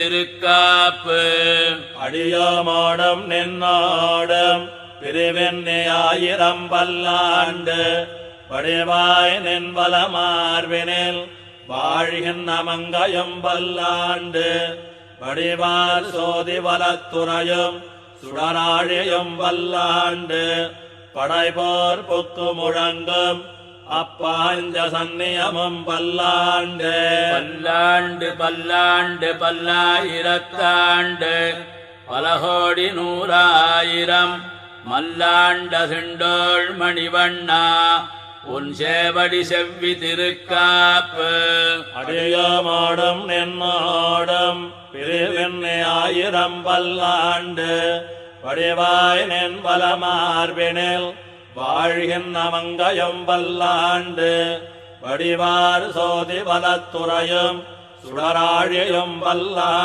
திருக்காப்பு. அடியோமோடும் நின்னாடம் பிரிவெண்ணி ஆயிரம் பல்லாண்டு. வடிவாய் நின்பல மார்பினில் வாழ்கின்ற மங்கையும் பல்லாண்டு. வடிவார் சோதி வலத்துறையும் சுடராழியும் வல்லாண்டு படைபோர் புக்கு முழங்கும் அப்பாஞ்ச சந்நியமும் பல்லாண்டு. பல்லாண்டு பல்லாண்டு பல்லாயிரத்தாண்டு. பலகோடி நூறாயிரம் மல்லாண்ட சிண்டோள் மணிவண்ணா உன் சேவடி செவ்வி திருக்காப்பு. அடியோமோடும் நின்னோடும் பிரிவின்னி ஆயிரம் பல்லாண்டு. வடிவாய் நின் பலமார்பினில் வாழ்கின்ற மங்கையும் வல்லாண்டு வடிவார் சோதி வலத்துறையும் சுடராழியும் வல்லாண்டு.